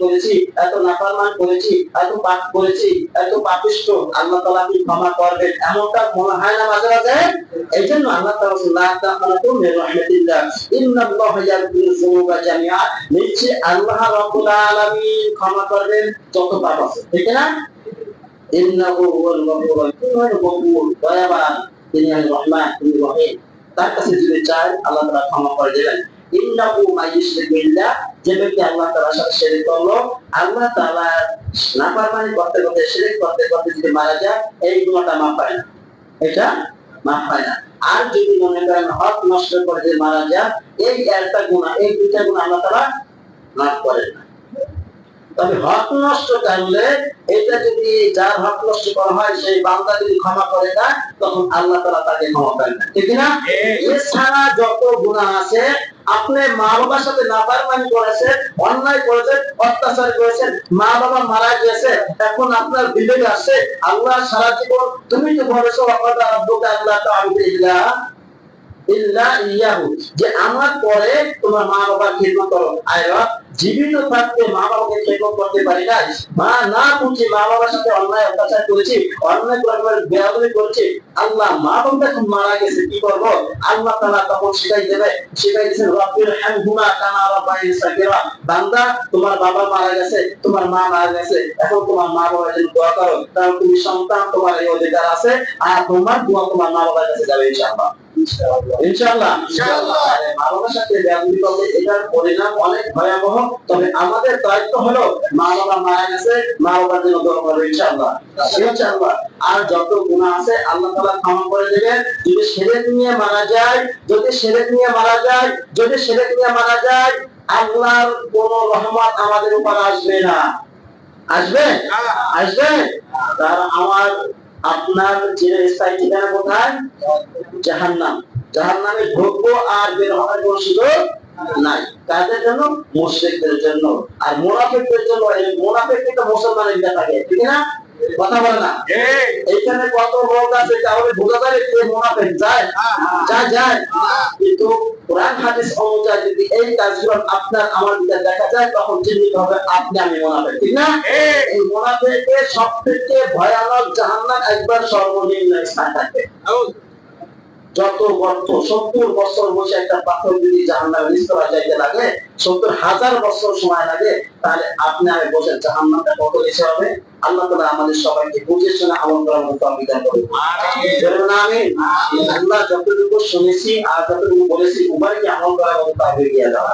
করেছি এত নাফরমান করেছি এত পাপ করেছি এত পাপিষ্ট আল্লাহ তাআলা কি ক্ষমা করবেন? এমনটা মনে হয় না মাঝে মাঝে? এই জন্য আল্লাহ তাআলা বলেছেন, লা তাকনাতু মির রাহমাতিল্লাহ আল্লাহ ক্ষমা করবেন যত পাপ আছে। ঠিক না? তার কাছে যদি চাই আল্লাহ ক্ষমা করে দেবেন। ইন্নাহু আল্লাহ তাআলার সাথে করল, আল্লাহ করতে করতে, শিরক করতে করতে যদি মারা যায়, এই গুনাহটা মাফ হয় না। এটা মাফ হয় না। আর যদি মনে করেন হক নষ্ট করে যে মারা যায়, এই একটা গুনাহ, এই দুইটা গুনাহ আল্লাহ মাফ করেন না। তবে হক নষ্ট করলে এটা যদি যার হক নষ্ট করা হয় সেই বান্দা যদি ক্ষমা করে দেয় তখন আল্লাহ তাআলা তাকে ক্ষমা করেন না ঠিক না এছাড়া যত গুনাহ আছে আপনি মা বাবার সাথে নাফরমানি করেছেন অন্যায় করেছেন অত্যাচার করেছেন মা বাবা মারা গেছে এখন আপনার বিবেক আসছে আল্লাহ সারা জীবন তুমি তো বলেছ আল্লাহ তাআলা ইল্লা ইয়াহু যে আমার পরে তোমার মা বাবার খেদমত করো আয় জীবিত থাকতে মা বাবাকে খেদমত করতে পারি না মা না বুঝি মা বাবার সাথে অন্যায় অত্যাচার করেছি, অন্যায় করে বেয়াদবি করেছি, আল্লাহ মা বাবা যখন মারা গেছে, কি করব? আল্লাহ তাআলা তখন শিখাই দেবে, শিখাই দিয়েছেন রব্বির হামহুমা কামা রাব্বায়ানি সাগীরা। বান্দা, তোমার বাবা মারা গেছে, তোমার মা মারা গেছে, এখন তোমার মা বাবার জন্য দোয়া করো কারণ তুমি সন্তান, তোমার এই অধিকার আছে, আর তোমার দোয়া তোমার মা বাবার কাছে যাবে ইনশাআল্লাহ। ইনশাআল্লাহ। আরে মা বাবার সাথে বেয়াদবি করলে এটার পরিণাম অনেক ভয়াবহ। তবে আমাদের দায়িত্ব হলো মা বাবা মারা গেছে মা বাবার জন্য দোয়া করব ইনশাআল্লাহ। ইনশাআল্লাহ। আর যত গুনাহ আছে আল্লাহ তাআলা ক্ষমা করে দেবেন। যদি নিয়ে মারা যায় যদি শিরক নিয়ে মারা যায় যদি নিয়ে মারা যায় আল্লাহর কোন রহমত আমাদের উপর আসবে না। আসবে? আসবে? তার আমার আপনার স্থায়ী ঠিকানা কোথায়? জাহান্নাম। জাহান্নামে ঢুকবো আর বের হওয়ার কোনো সুযোগ নাই। কাদের জন্য? মুশরিকদের জন্য। আর মুনাফিকদের জন্য এই মুনাফিক কিন্তু মুসলমানের থাকে ঠিক না? কথা বলে না? এইখানে কত লোক আছে তাহলে বোঝা যায় যে মুনাফিক যায়। যায় যায়। কিন্তু কোরআন হাদিস অনুযায়ী যদি এই কাজগুলো আপনার আমার ভিতরে দেখা যায়, তখন চিহ্নিত হবে, আপনি আমি মুনাফিক, ঠিক না? এই মুনাফিকের সবথেকে ভয়ানক জাহান্নাম একবার সর্বনিম্ন স্থান থাকে যত গর্ত, সত্তর বছর বসে একটা পাথর যদি জাহান্নামে নিস্তরা যাইতে লাগে, সত্তর হাজার বছর সময় লাগে, তাহলে আপনি আমি বসে জাহান্নামটা কত নিচে হবে? আল্লাহ তালা আমাদের সবাইকে বুঝে শুনে আমল করার মতো করুন। আমি আল্লাহ যতটুকু শুনেছি আর যতটুকু বলেছি উমারকে আমল করার মতো গিয়ে দাও।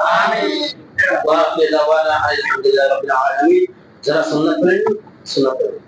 আলহামদুলিল্লাহি যারা সুন্নাত করেন সুন্নাত করেন